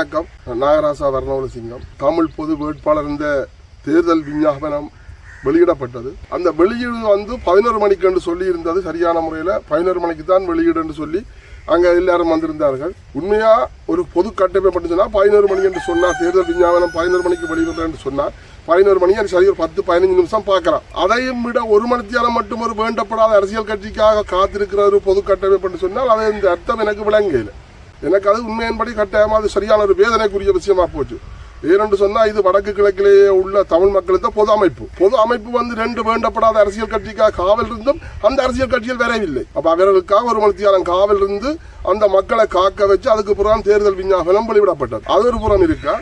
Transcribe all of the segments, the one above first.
வணக்கம். நாகராசா வர்ணவல சிங்கம். தமிழ் பொது வேட்பாளர் இந்த தேர்தல் விஞ்ஞாபனம் வெளியிடப்பட்டது. அந்த வெளியீடு வந்து பதினோரு மணிக்கு என்று சொல்லி இருந்தது சரியான முறையில். பதினோரு மணிக்கு தான் வெளியீடு என்று சொல்லி அங்கே எல்லாரும் வந்திருந்தார்கள். உண்மையாக ஒரு பொது கட்டமைப்பு சொன்னால் பதினோரு மணி என்று சொன்னால் தேர்தல் விஞ்ஞாபனம் பதினோரு மணிக்கு வெளியிடுறது என்று சொன்னால் பதினோரு மணி அது சரி ஒரு பத்து பதினஞ்சு நிமிஷம் பார்க்கலாம். அதையும் விட ஒரு மணித்தியாலம் மட்டும் ஒரு வேண்டப்படாத அரசியல் கட்சிக்காக காத்திருக்கிற ஒரு பொது கட்டமைப்பு என்று சொன்னால் அதை இந்த அர்த்தம் எனக்கு விளங்கலை எனக்கு அது உண்மையின்படி கட்டாயமா அது சரியான ஒரு வேதனைக்குரிய விஷயமா போச்சு. ஏனென்று சொன்னால் இது வடக்கு கிழக்கிலேயே உள்ள தமிழ் மக்களுக்கு பொது அமைப்பு. பொது அமைப்பு வந்து ரெண்டு வேண்டப்படாத அரசியல் கட்சிக்காக காவல் இருந்தும் அந்த அரசியல் கட்சியில் வரவில்லை. அப்போ அவர்களுக்காக ஒரு மணித்தியாலம் காவல் இருந்து அந்த மக்களை காக்க வச்சு அதுக்கு புறம் தேர்தல் விஞ்ஞாபனம் வெளிவிடப்பட்டது அது ஒரு புறம் இருக்கா?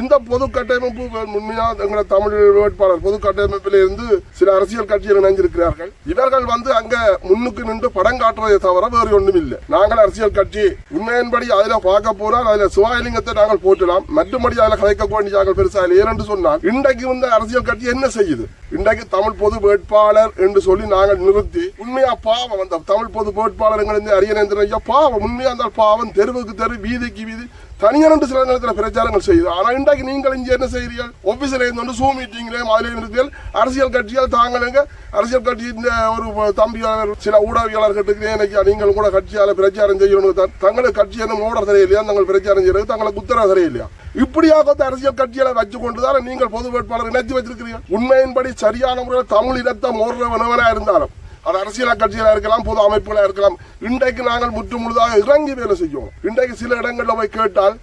இந்த பொது கட்டமைப்பு உண்மையா எங்களை தமிழ் வேட்பாளர் பொது கட்டமைப்பில் இருந்து சில அரசியல் கட்சிகள் இணைஞ்சிருக்கிறார்கள் இவர்கள் வந்து அங்க முன்னுக்கு நின்று படம் காட்டுறதை தவிர வேறு ஒன்றும் இல்லை. நாங்கள் அரசியல் கட்சி உண்மையின்படி அதில் பார்க்க போனால் அதில் சிவாயலிங்கத்தை நாங்கள் போட்டலாம் மற்றும்படி அதில் கலைக்க வேண்டிய பெருசா இல்லை. ஏறென்று சொன்னால் இன்றைக்கு வந்து அரசியல் கட்சி என்ன செய்யுது? இன்றைக்கு தமிழ் பொது வேட்பாளர் என்று சொல்லி நாங்கள் நிறுத்தி உண்மையா பாவம் அந்த தமிழ் பொது வேட்பாளர் எங்கள் ஐயா பாவம். உண்மையா இருந்தால் பாவம். தெருவுக்கு தெரு வீதிக்கு வீதி தனியானண்டு சில நேரத்தில் பிரச்சாரங்கள் செய்யுது. ஆனால் இன்றைக்கு நீங்கள் இங்கே என்ன செய்கிறீர்கள்? ஆஃபீஸில் இருந்து சூ மீட்டிங்லேயும் அதில் இருக்கிறீர்கள் அரசியல் கட்சியால் தாங்களுங்க அரசியல் கட்சி இந்த ஒரு தம்பியாளர் சில ஊடகவியலாளர்களுக்கு எனக்கு நீங்கள் கூட கட்சியால் பிரச்சாரம் செய்யணும் தங்களுக்கு கட்சி என்ன மூட தெரியலையா? தங்கள் பிரச்சாரம் செய்யறது தங்களுக்கு உத்தரவு தெரியலையா? இப்படியாக வந்து அரசியல் கட்சிகளை வச்சு கொண்டுதான் நீங்கள் பொது வேட்பாளர் இணைச்சு வச்சிருக்கிறீர்கள்? உண்மையின்படி சரியான முறையில் தமிழ் இனத்தை மோடுறவனவனா இருந்தாலும் அது அரசியல் கட்சிகளாக இருக்கலாம் பொது அமைப்புகளாக இருக்கலாம். இன்றைக்கு நாங்கள் முற்று முழுதாக இறங்கி வேலை செய்வோம் இன்றைக்கு சில இடங்களில் போய் கேட்டால்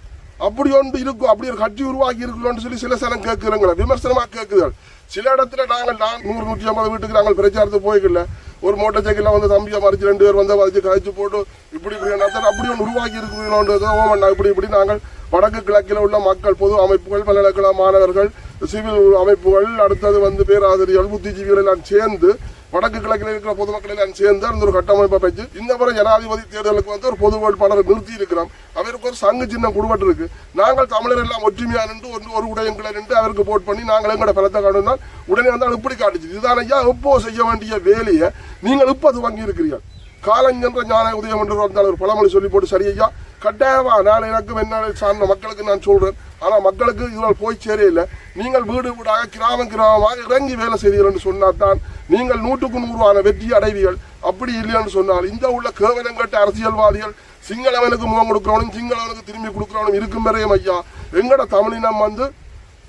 அப்படி ஒன்று இருக்கும் அப்படி ஒரு கட்சி உருவாக்கி இருக்கணும்னு சொல்லி சில சிலம் கேட்குறங்கள விமர்சனமாக கேட்குதல் சில இடத்துல நாங்கள் நான் நூறு நூற்றி ஐம்பது வீட்டுக்கு நாங்கள் பிரச்சாரத்துக்கு போய்க்கல. ஒரு மோட்டர் சைக்கிளில் வந்து தம்பியை மறைச்சு ரெண்டு பேர் வந்து மறைச்சு கழிச்சு போட்டு இப்படி இப்படி நடத்த அப்படி ஒன்று உருவாக்கி இருக்கணும்ன்றது ஓமண்ணா இப்படி இப்படி நாங்கள் வடக்கு கிழக்கில் உள்ள மக்கள் பொது அமைப்புகள் பல்கலைக்கழக மாணவர்கள் சிவில் அமைப்புகள் அடுத்தது வந்து பேராசிரியர்கள் புத்திஜீவிகள் எல்லாம் சேர்ந்து வடக்கு கிழக்கில் இருக்கிற பொதுமக்கள் எல்லாம் சேர்ந்து அந்த ஒரு கட்டமைப்பை வச்சு இந்த முறை ஜனாதிபதி தேர்தலுக்கு வந்து ஒரு பொது வேட்பாளரை நிறுத்தி இருக்கிறோம் அவருக்கு ஒரு சங்கு சின்னம் கொடுபட்டு இருக்கு. நாங்கள் தமிழர் எல்லாம் ஒற்றுமையா நின்று ஒன்று ஒரு உடையங்களை நின்று அவருக்கு போட் பண்ணி நாங்கள் எங்களோட பலத்தை காட்டினால் உடனே வந்தால் இப்படி காட்டுச்சு. இதுதான் ஐயா இப்போ செய்ய வேண்டிய வேலையை நீங்கள் இப்போ துவங்கி இருக்கிறீர்கள்? காலஞ்சென்ற ஞான உதயம் என்று வந்தால் ஒரு பழமொழி சொல்லி போட்டு சரி ஐயா. கட்டாயமா நான் எனக்கும் என்ன சார்ந்த மக்களுக்கு நான் சொல்றேன். ஆனால் மக்களுக்கு இதனால் போய் இல்லை. நீங்கள் வீடு வீடாக கிராமம் கிராமமாக இறங்கி வேலை செய்தீர்கள் என்று சொன்னால் தான் நீங்கள் நூற்றுக்கு நூறுவான வெற்றி அடைவீர்கள். அப்படி இல்லைன்னு சொன்னால் இந்த உள்ள கேவலங்கட்ட அரசியல்வாதிகள் சிங்களவனுக்கு முகம் கொடுக்கிறவனும் சிங்களவனுக்கு திரும்பி கொடுக்கிறவனும் இருக்கும் வரையும் ஐயா எங்கட தமிழினம் வந்து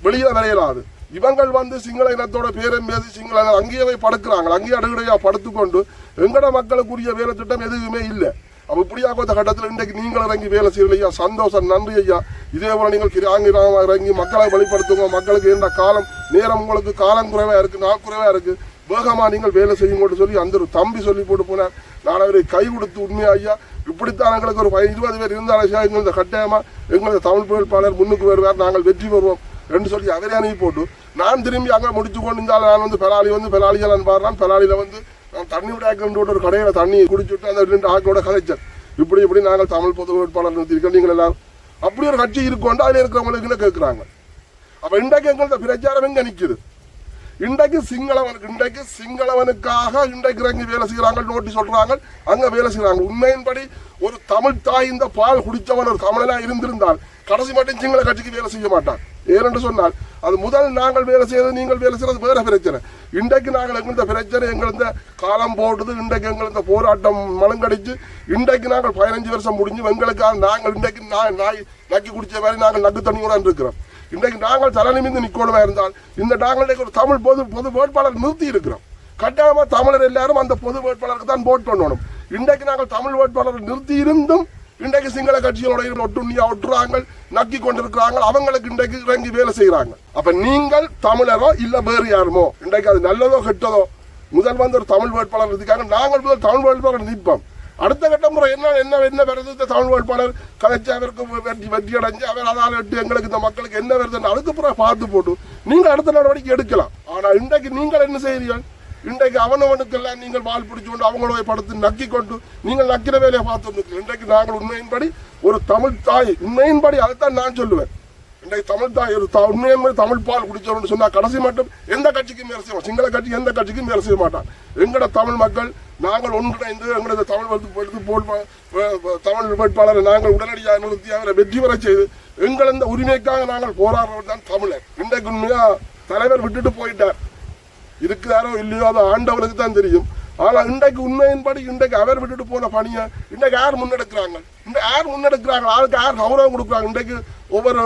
வெளியே வரையலாது. இவங்கள் வந்து சிங்கள இனத்தோட பேரம் பேசி சிங்கள அங்கேயே போய் படுக்கிறாங்க. அங்கேயே அடுக்கடையா படுத்துக்கொண்டு எங்கட மக்களுக்குரிய வேலை திட்டம் எதுவுமே இல்லை. அப்ப இப்படியாக அந்த கட்டத்தில் இன்றைக்கு நீங்கள் இறங்கி வேலை செய்யலையா சந்தோஷம் நன்றி ஐயா. இதே போல நீங்கள் கிராங்கி இறங்கி மக்களை வெளிப்படுத்துங்க மக்களுக்கு என்ன காலம் நேரம் உங்களுக்கு காலம் குறைவா இருக்கு நான் குறைவா இருக்கு. வேகமாக நீங்கள் வேலை செய்யுங்கன்னு சொல்லி அந்த ஒரு தம்பி சொல்லி போட்டு போனார். நான் அவரை கை கொடுத்து உண்மையா ஐயா இப்படித்தான் எங்களுக்கு ஒரு பதி- இருபது பேர் இருந்தாலும் சரி, இந்த கட்டாயமா எங்களது தமிழ் வேட்பாளர் முன்னுக்கு வருவார் நாங்கள் வெற்றி பெறுவோம் என்று சொல்லி அவரே அனுப்பி போட்டு நான் திரும்பி அங்கே முடிச்சு கொண்டு இருந்தாலும் நான் வந்து பெலாளி வந்து பெலாளியெல்லாம் பாடுறான். பெலாளியில் வந்து நான் தண்ணி விடாக்கின்ற ஒரு கடையில் தண்ணி குடிச்சுட்டு அந்த ரெண்டு ஆக்கோட கதைச்சேன். இப்படி இப்படி நாங்கள் தமிழ் பொது வேட்பாளர் நிறுத்திருக்கோம் நீங்கள் எல்லாரும் அப்படி ஒரு கட்சி இருக்கோண்டு அதில் இருக்கிறவங்களுக்கு கேட்குறாங்க. அப்போ இன்றைக்கு எங்களது பிரச்சாரம் எங்கே நிற்குது இன்றைக்கு சிங்களவனுக்கு இன்றைக்கு சிங்களவனுக்காக இன்றைக்கு இறங்கி வேலை செய்கிறாங்க நோட்டீஸ் சொல்றாங்க அங்க வேலை செய்கிறாங்க உண்மையின்படி ஒரு தமிழ் தாய் இந்த பால் குடித்தவன் ஒரு தமிழனா இருந்திருந்தால் கடைசி மட்டும் சிங்கள கட்சிக்கு வேலை செய்ய மாட்டான். ஏனென்று சொன்னால் அது முதல் நாங்கள் வேலை செய்யறது நீங்கள் வேலை செய்யறது வேற பிரச்சனை. இன்றைக்கு நாங்கள் எங்கள் பிரச்சனை எங்கள் இந்த காலம் போட்டது இன்றைக்கு எங்கள் இந்த போராட்டம் மலங்கடிச்சு இன்றைக்கு நாங்கள் பதினஞ்சு வருஷம் முடிஞ்சு எங்களுக்காக நாங்கள் இன்றைக்கு நாய் நாய் நக்கி குடிச்ச மாதிரி நாங்கள் நக்கு தண்ணி கூட இருக்கிறோம். இன்றைக்கு நாங்கள் தலை நிமிந்து இருந்தால் இந்த நாங்கள் இன்றைக்கு ஒரு தமிழ் பொது பொது வேட்பாளர் நிறுத்தி இருக்கிறோம். கட்டாயமாக தமிழர் எல்லாரும் அந்த பொது வேட்பாளருக்கு தான் போட் பண்ணணும். இன்றைக்கு நாங்கள் தமிழ் வேட்பாளர் நிறுத்தி இருந்தும் இன்றைக்கு சிங்கள கட்சிகளோட ஒட்டுண்ணியா ஒட்டுறாங்க நக்கி கொண்டிருக்கிறாங்க அவங்களுக்கு இன்றைக்கு இறங்கி வேலை செய்கிறாங்க அப்ப நீங்கள் தமிழரோ இல்ல வேறு யாருமோ இன்றைக்கு அது நல்லதோ கெட்டதோ முதல் வந்து ஒரு தமிழ் வேட்பாளர் இருக்காங்க நாங்கள் முதல் தமிழ் வேட்பாளர் நிற்போம். அடுத்த கட்ட முறை என்ன என்ன என்ன வருது? இந்த தமிழ் வேட்பாளர் கலைச்சி அவருக்கு வெற்றி வெற்றி அடைஞ்சு அவர் அதால் எட்டு எங்களுக்கு இந்த மக்களுக்கு என்ன வருதுன்னு அதுக்கு பிறகு பார்த்து போட்டு நீங்கள் அடுத்த நடவடிக்கை எடுக்கலாம். ஆனால் இன்றைக்கு நீங்கள் என்ன செய்கிறீர்கள்? இன்றைக்கு அவனவனுக்கெல்லாம் நீங்கள் வால் பிடிச்சு கொண்டு அவங்களோட படுத்து நக்கி கொண்டு நீங்கள் நக்கிற வேலையை பார்த்து இன்றைக்கு நாங்கள் உண்மையின்படி ஒரு தமிழ் தாய். உண்மையின்படி அதைத்தான் நான் சொல்லுவேன். இன்றைக்கு தமிழ் தான் ஒரு த- தமிழ் பால் குடிச்சோம்னு சொன்னா கடைசி மட்டும் எந்த கட்சிக்கும் வேலை செய்வோம் சிங்கள கட்சி எந்த கட்சிக்கும் வேலை செய்ய மாட்டான். எங்கட தமிழ் மக்கள் நாங்கள் ஒன்றிணைந்து எங்களது தமிழ் வந்து எடுத்து போல் தமிழ் வேட்பாளரை நாங்கள் உடனடியாக நிறுத்தி அவரை வெற்றி பெற செய்து எங்கள் இந்த உரிமைக்காக நாங்கள் போராடுறவர் தான் தமிழர். இன்றைக்கு உண்மையா தலைவர் விட்டுட்டு போயிட்டார். இருக்கிறாரோ இல்லையோ அது ஆண்டவனுக்கு தான் தெரியும். ஆனால் இன்றைக்கு உண்மையின்படி இன்றைக்கு அவர் விட்டுட்டு போன பணியை இன்றைக்கு யார் முன்னெடுக்கிறாங்க? இந்த யார் முன்னெடுக்கிறாங்க? ஆளுக்கு யார் கௌரவம் கொடுக்குறாங்க? இன்றைக்கு ஒவ்வொரு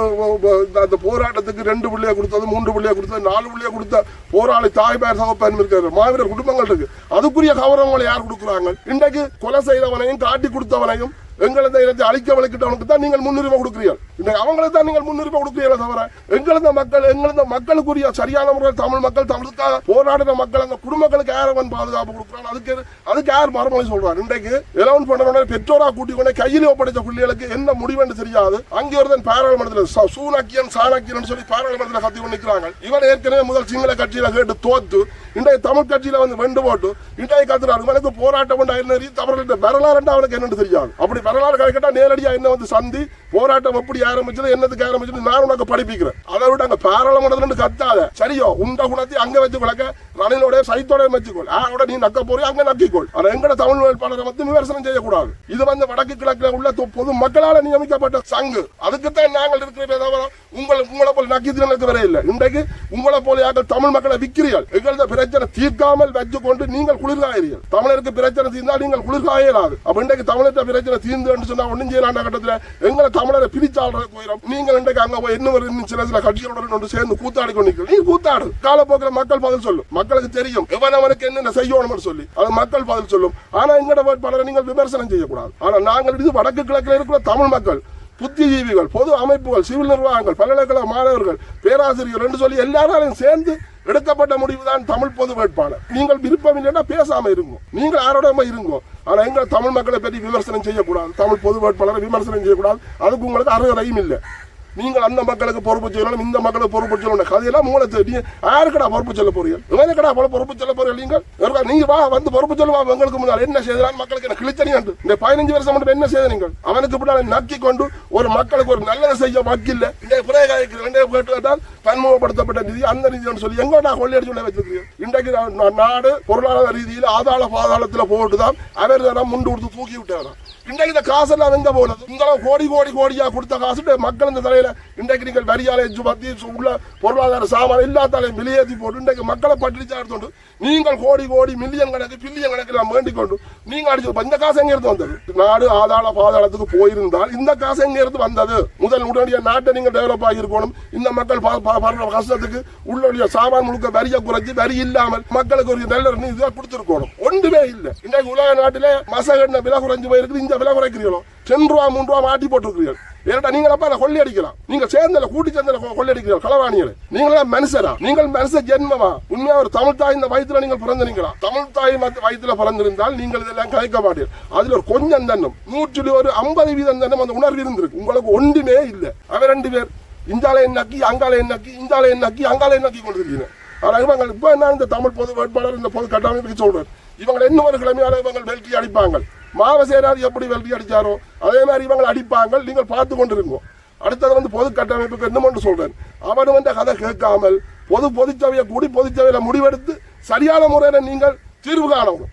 அந்த போராட்டத்துக்கு ரெண்டு பிள்ளைய கொடுத்தது மூன்று பிள்ளைய கொடுத்தது நாலு பிள்ளைய கொடுத்த போராளி தாய் பேர் சகப்பன் இருக்காரு மாவீரர் குடும்பங்கள் இருக்கு. அதுக்குரிய கௌரவங்களை யார் கொடுக்குறாங்க? இன்றைக்கு கொலை செய்தவனையும் காட்டி கொடுத்தவனையும் எங்களது இனத்தை அழிக்க வளைக்கிட்டவனுக்கு தான் நீங்கள் முன்னுரிமை கொடுக்கிறீர்கள். இன்றைக்கு அவங்களுக்கு தான் நீங்கள் முன்னுரிமை கொடுக்கிறீர்களே தவிர எங்களது மக்கள் எங்களது மக்களுக்குரிய சரியான முறையில் தமிழ் மக்கள் தமிழுக்காக போராடின மக்கள் அந்த குடும்பங்களுக்கு யார் அவன் பாதுகாப்பு கொடுக்குறான்? அதுக்கு அதுக்கு யார் மறுமொழி சொல்றாரு இன்றைக்கு எலவன் பண்ண பெற்றோரா கூட்டிக் கொண்டே கையில் ஒப்படைத்த பிள்ளைகளுக்கு என்ன முடிவுன்னு தெரியாது. அங்கே ஒருத்தன் பாராளுமன்றத்தில் சூனக்கியன் சாணக்கியன் சொல்லி பாராளுமன்றத்தில் கத்தி கொண்டு நிற்கிறாங்க. இவன் ஏற்கனவே முதல் சிங்கள கட்சியில கேட்டு தோத்து இன்றைய தமிழ் கட்சியில வந்து வெண்டு போட்டு இன்றைய கத்துறாரு இவனுக்கு போராட்டம் பண்ண என்ன தமிழர்கிட்ட வரலாறு அவனுக்கு என்னன்னு தெரியாது. அப்படி வரலாறு கேட்டா நேரடியா என்ன வந்து சந்தி போராட்டம் எப்படி ஆரம்பிச்சது என்னதுக்கு ஆரம்பிச்சது நான் உனக்கு படிப்பிக்கிறேன். அதை விட அங்க பாராளுமன்றத்தில் கத்தாத. சரியோ உண்ட குணத்தை அங்க வச்சு கொள்ளக்க ரணிலோட சைத்தோட வச்சுக்கோள் யாரோட நீ நக்க போறியோ அங்க நக்கிக்கோள். ஆனா எங்கட தமிழ் வேட்பாளரை வந்து விமர்சனம் செய்யக்கூடாது. இது வந்து வடக்கு கிழக்குல உள்ள பொது மக்களால் நியமிக்கப்பட்ட சங்கு. அதுக்குத்தான் நாங்கள் இருக்கிறதே தவிர உங்களை உங்களை போல் நக்கி வர இல்லை. இன்றைக்கு உங்களை போல யாக்கள் தமிழ் மக்களை விற்கிறீர்கள் எங்களது பிரச்சனை தீர்க்காமல் வச்சு கொண்டு நீங்கள் குளிர்காயறீர்கள் தமிழருக்கு பிரச்சனை தீர்ந்தால் நீங்கள் குளிர்காயலாது. அப்போ இன்றைக்கு தமிழர்கிட்ட பிரச்சனை தீர்ந்து என்று சொன்னால் ஒன்றும் செய்யலாண்ட கட்டத்தில். எங்களை தமிழரை பிரிச்சாடுற போயிடும் நீங்கள் இன்றைக்கு அங்கே போய் இன்னும் ஒரு இன்னும் சில சில கட்சிகளுடன் ஒன்று சேர்ந்து கூத்தாடி கொண்டிருக்கிறீர்கள் நீ கூத்தாடு. காலப்போக்கில் மக்கள் பதில் சொல்லும். மக்களுக்கு தெரியும். எவன் அவனுக்கு என்னென்ன செய்யணும்னு சொல்லி. அது மக்கள் பதில் சொல்லும். ஆனால் எங்களோட வேட்பாளரை நீங்கள் விமர்சனம் செய்யக்கூடாது. ஆனால் நாங்கள் இது வடக்கு கிழக்கில் இருக்கிற தமிழ் மக்கள் புத்திஜீவிகள் பொது அமைப்புகள் சிவில் நிர்வாகங்கள் பல்கலைக்கழக மாணவர்கள் பேராசிரியர் என்று சொல்லி எல்லாராலையும் சேர்ந்து எடுக்கப்பட்ட முடிவு தான் தமிழ் பொது வேட்பாளர். நீங்கள் விருப்பம் இல்லைன்னா பேசாம இருங்க. நீங்கள் யாரோட இருங்கோ. ஆனா எங்களை தமிழ் மக்களை பற்றி விமர்சனம் செய்யக்கூடாது. தமிழ் பொது வேட்பாளரை விமர்சனம் செய்யக்கூடாது. அதுக்கு உங்களுக்கு அருகதையும் இல்லை. நீங்கள் அந்த மக்களுக்கு பொறுப்பு சொல்லணும் இந்த மக்களுக்கு பொறுப்பு சொல்லணும். கதையெல்லாம் மூளை தெரியும் யாருக்கடா பொறுப்பு சொல்ல போறீங்க? இவனுக்கடா போல பொறுப்பு சொல்ல போறீங்க நீங்கள்? நீங்க வா வந்து பொறுப்பு சொல்லுவா உங்களுக்கு முன்னால் என்ன செய்தாலும் மக்களுக்கு என்ன கிழித்தனி இந்த பதினஞ்சு வருஷம் மட்டும் என்ன செய்த நீங்கள்? அவனுக்கு பின்னால் நக்கி கொண்டு ஒரு மக்களுக்கு ஒரு நல்லதை செய்ய வக்கில்ல இந்த பிரேகாய்க்கு ரெண்டே கேட்டுதான் பன்முகப்படுத்தப்பட்ட நிதி அந்த நிதினு சொல்லி எங்கடா கொள்ளையடிச்சு உள்ள வச்சிருக்கீங்க இன்றைக்கு நா- நாடு பொருளாதார ரீதியில் ஆதாள பாதாளத்துல போட்டு தான் அவர் தான் முண்டு கொடுத்து தூக்கி விட்டாராம். இன்றைக்கு இந்த காசெல்லாம் எங்க போனது? இந்த கோடி கோடி கோடியா கொடுத்த காசு மக்கள் இந்த தலையில இன்றைக்கு நீங்கள் வரியாலை சுமத்தி உள்ள பொருளாதார சாமான எல்லாத்தாலையும் வெளியேற்றி போட்டு இன்றைக்கு மக்களை பற்றி எடுத்துண்டு நீங்கள் கோடி கோடி மில்லியன் கணக்கு பில்லியன் கணக்கு நான் வேண்டிக் கொண்டு நீங்கள் அடிச்சு இந்த காசு எங்க இருந்து வந்தது? நாடு ஆதாள பாதாளத்துக்கு போயிருந்தால் இந்த காசு எங்க இருந்து வந்தது? முதல் உடனடியாக நாட்டை நீங்க டெவலப் ஆகியிருக்கணும். இந்த மக்கள் பா- படுற கஷ்டத்துக்கு உள்ளுடைய சாமான் முழுக்க வரியை குறைச்சி வரி இல்லாமல் மக்களுக்கு ஒரு நல்ல இதை கொடுத்துருக்கணும். ஒன்றுமே இல்லை. இன்றைக்கு உலக நாட்டிலே மசகண்ண விலை குறைஞ்சு போயிருக்குது. இந்த விலை குறைக்கிறீங்களோ ரெண்டு ரூபா மூணு ரூபா மாட்டி போட்டிருக்கிறீர்கள். ஏன்டா நீங்கள் அப்ப அதை அடிக்கலாம். நீங்க சேர்ந்தல கூட்டி சேர்ந்தல கொள்ளை அடிக்கிறீர்கள் களவாணிகள். நீங்களா மனுஷரா? நீங்கள் மனுஷ ஜென்மமா? உண்மையா ஒரு தமிழ் தாய் இந்த வயிற்றுல நீங்கள் பிறந்திருக்கலாம் தமிழ் தாய் மத்த வயிற்றுல பிறந்திருந்தால் நீங்கள் இதெல்லாம் கலைக்க மாட்டீர்கள் அதுல ஒரு கொஞ்சம் தன்னம் நூற்றில் ஒரு ஐம்பது வீதம் தன்னம் அந்த உணர்வு இருந்திருக்கு உங்களுக்கு ஒன்றுமே இல்லை. அவர் ரெண்டு பேர் இந்தாலே என்னாக்கி அங்காலே என்னாக்கி இந்தாலே என்னாக்கி அங்காலே என்னாக்கி கொண்டிருக்கீங்க ஆனால் இவங்க இப்ப என்ன இந்த தமிழ் பொது வேட்பாளர் இந்த பொது கட்டமைப்புக்கு சொல்றாரு. இவங்க இன்னும் ஒரு கிழமையால இவங்க வெல்கி அடிப்பாங்க. மாவசேனார் எப்படி வெல்கி அடித்தாரோ அதே மாதிரி இவங்க அடிப்பாங்க நீங்கள் பார்த்து கொண்டிருங்க. அடுத்தது வந்து பொது கட்டமைப்புக்கு என்னமொன்று சொல்கிறேன் அவன் வந்து கதை கேட்காமல் பொது பொதுச்சபையை கூடி பொதுச்சபையில் முடிவெடுத்து சரியான முறையில் நீங்கள் தீர்வு காணணும்.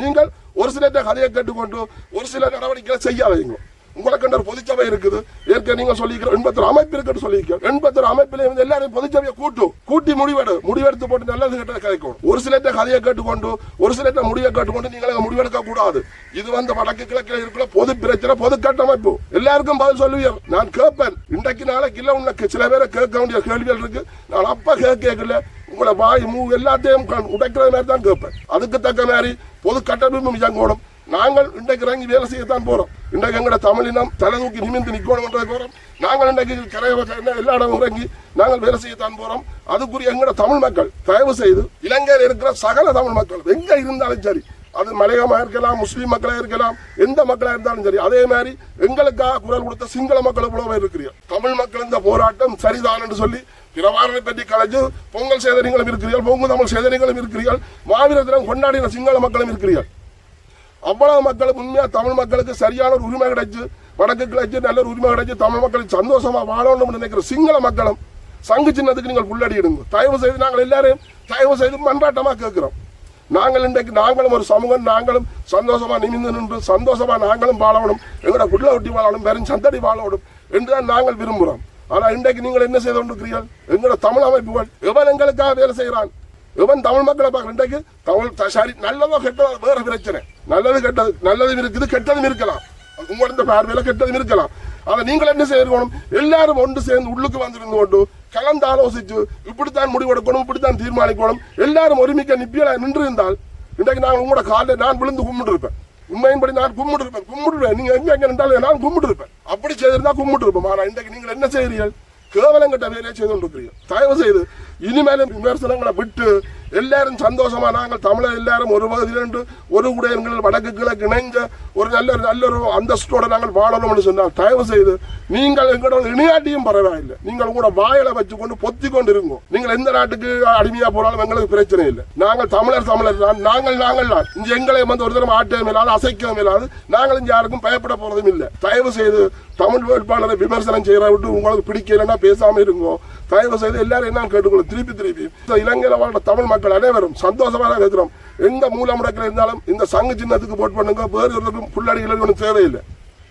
நீங்கள் ஒரு சிலர்கிட்ட கதையை கேட்டுக்கொண்டு ஒரு சில நடவடிக்கைகளை செய்யாதீங்க. உங்களுக்கு ஒரு பொதுச்சபை இருக்குது. ஏற்கனவே நீங்க சொல்லிக்கிற எண்பத்தொரு அமைப்பு இருக்குன்னு சொல்லியிருக்கோம் எண்பத்தொரு அமைப்பில் வந்து எல்லாரும் பொதுச்சபையை கூட்டும் கூட்டி முடிவெடு. முடிவெடுத்து போட்டு நல்லது கிட்ட கிடைக்கும் ஒரு சிலர்கிட்ட கதையை கேட்டுக்கொண்டு ஒரு சிலர்கிட்ட முடிவை கேட்டுக்கொண்டு நீங்கள் முடிவெடுக்க கூடாது இது வந்து வடக்கு கிழக்கில் இருக்கிற பொது பிரச்சனை பொது கட்டமைப்பு. எல்லாருக்கும் பதில் சொல்லுவீர். நான் கேட்பேன். இன்றைக்கு நாளைக்கு இல்லை உனக்கு சில பேரை கேட்க வேண்டிய கேள்விகள் இருக்கு. நான் அப்ப கேட்கல. உங்களை வாய் மூ எல்லாத்தையும் உடைக்கிற மாதிரி தான் கேட்பேன். அதுக்கு தக்க மாதிரி பொது கட்டமைப்பு இயங்கணும். நாங்கள் இன்றைக்கு இறங்கி வேலை செய்யத்தான் போறோம். இன்றைக்கு எங்களோட தமிழினம் தலை தூக்கி நிமிந்து நிற்கணும்ன்றது போறோம். நாங்கள் இன்றைக்கு கரைய எல்லா இடமும் இறங்கி நாங்கள் வேலை செய்யத்தான் போறோம். அதுக்குரிய எங்களோட தமிழ் மக்கள் தயவு செய்து இலங்கையில் இருக்கிற சகல தமிழ் மக்கள் எங்க இருந்தாலும் சரி அது மலையமா இருக்கலாம் முஸ்லீம் மக்களாக இருக்கலாம் எந்த மக்களாக இருந்தாலும் சரி அதே மாதிரி எங்களுக்காக குரல் கொடுத்த சிங்கள மக்கள் புலவை இருக்கிறீர்கள்? தமிழ் மக்கள் இந்த போராட்டம் சரிதான் என்று சொல்லி பிரபாரனை பற்றி கலைஞ்சு பொங்கல் சேதனைகளும் இருக்கிறீர்கள் பொங்கு தமிழ் சேதனைகளும் இருக்கிறீர்கள் மாவீர தினம் கொண்டாடின சிங்கள மக்களும் இருக்கிறீர்கள். அவ்வளவு மக்களுக்கு உண்மையா தமிழ் மக்களுக்கு சரியான ஒரு உரிமை கிடைச்சு வடக்கு கிடைச்சு நல்ல ஒரு உரிமை கிடைச்சு தமிழ் மக்களுக்கு சந்தோஷமா வாழணும்னு நினைக்கிற சிங்கள மக்களும் சங்கு சின்னத்துக்கு நீங்கள் புள்ளடியிடுங்க தயவு செய்து நாங்கள் எல்லாரும் தயவு செய்து மன்றாட்டமா கேட்கிறோம். நாங்கள் இன்றைக்கு நாங்களும் ஒரு சமூகம் நாங்களும் சந்தோஷமா நிமிந்து நின்று சந்தோஷமா நாங்களும் வாழணும் எங்களோட குள்ள ஒட்டி வாழணும் வெறும் சந்தடி வாழணும் என்றுதான் நாங்கள் விரும்புகிறோம் ஆனால் இன்றைக்கு நீங்கள் என்ன செய்து கொண்டிருக்கிறீர்கள்? எங்களோட தமிழ் அமைப்புகள் எவன் எங்களுக்காக வேலை செய்கிறான்? எவன் தமிழ் மக்களை பார்க்குற இன்றைக்கு தமிழ் சரி நல்லதோ கெட்டதோ வேற பிரச்சனை. நல்லது கெட்டது நல்லதும் இருக்குது கெட்டதும் இருக்கலாம். அது உங்களோட பார்வையில கெட்டதும் இருக்கலாம். அதை நீங்கள் என்ன செய்யணும்? எல்லாரும் ஒன்று சேர்ந்து உள்ளுக்கு வந்திருந்து கொண்டு கலந்து ஆலோசிச்சு இப்படித்தான் முடிவெடுக்கணும் இப்படித்தான் தீர்மானிக்கணும். எல்லாரும் ஒருமிக்க நிப்பியலா நின்று இருந்தால் இன்றைக்கு நான் உங்களோட காலில் நான் விழுந்து கும்பிட்டு இருப்பேன் உண்மையின்படி நான் கும்பிட்டு இருப்பேன் கும்பிடுவேன். நீங்க எங்க எங்க நின்றாலும் நான் கும்பிட்டு இருப்பேன் அப்படி செய்திருந்தா கும்பிட்டு இருப்போம் ஆனா இன்றைக்கு நீங்கள் என்ன செய்கிறீர்கள் கேவலம் கட்ட வேலையை செய்து கொண்டிருக்கிறீர்கள். தயவு செய்து இனிமேலும் விமர்சனங்களை விட்டு எல்லாரும் சந்தோஷமா நாங்கள் தமிழர் எல்லாரும் ஒரு பகுதியிலிருந்து ஒரு குடையன்கள் வடக்கு கிழக்கு இணைஞ்ச ஒரு நல்ல நல்ல ஒரு அந்தஸ்தோட நாங்கள் வாழணும்னு சொன்னால் தயவு செய்து நீங்கள் எங்களோட இணையாட்டியும் பரவாயில்லை. நீங்கள் கூட வாயில வச்சுக்கொண்டு பொத்தி கொண்டு இருங்கோ நீங்கள் எந்த நாட்டுக்கு அடிமையா போனாலும் எங்களுக்கு பிரச்சனை இல்லை. நாங்கள் தமிழர் தமிழர் தான். நாங்கள் நாங்கள் தான். இங்கே எங்களை வந்து ஒரு தரம் ஆட்டவும் மேலாது அசைக்கவும் மேலாது நாங்கள் இங்கே யாருக்கும் பயப்பட போறதும் இல்லை. தயவு செய்து தமிழ் வேட்பாளரை விமர்சனம் செய்யற விட்டு உங்களுக்கு பிடிக்கலைன்னா பேசாம இருங்கோ. தயவு செய்து எல்லாரும் என்ன கேட்டுக்கொள்ளும் திருப்பி திருப்பி. இந்த இலங்கையில வாழ்ற தமிழ் மக்கள் அனைவரும் சந்தோஷமா தான் இருக்கிறோம். எந்த மூலமுடக்கில் இருந்தாலும் இந்த சங்கு சின்னத்துக்கு போட் பண்ணுங்க. வேறு ஒருவருக்கும் புள்ளடிகளுக்கு ஒன்றும் தேவையில்லை.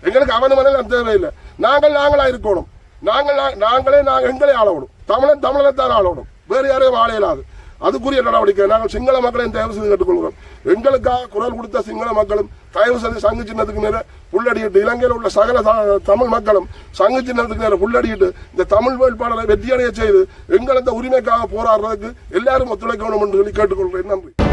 எங்களுக்கு அவன மனம் தேவையில்லை. நாங்கள் நாங்களா இருக்கணும். நாங்கள் நாங்களே நாங்கள் எங்களே ஆளவிடும் தமிழன் தமிழனை தான் ஆளவிடும் வேறு யாரையும் ஆளையலாது அதுக்குரிய நடவடிக்கை. நாங்கள் சிங்கள மக்களையும் தயவு செய்து கேட்டுக்கொள்கிறோம். எங்களுக்காக குரல் கொடுத்த சிங்கள மக்களும் தயவு செய்து சங்கு சின்னத்துக்கு நேர புள்ளடியிட்டு இலங்கையில் உள்ள சகல தமிழ் மக்களும் சங்கு சின்னத்துக்கு நேர புள்ளடியிட்டு இந்த தமிழ் வேட்பாளரை வெற்றியடைய செய்து எங்கள் இந்த உரிமைக்காக போராடுறதுக்கு எல்லாரும் ஒத்துழைக்கணும் என்று சொல்லி கேட்டுக்கொள்கிறேன். நன்றி.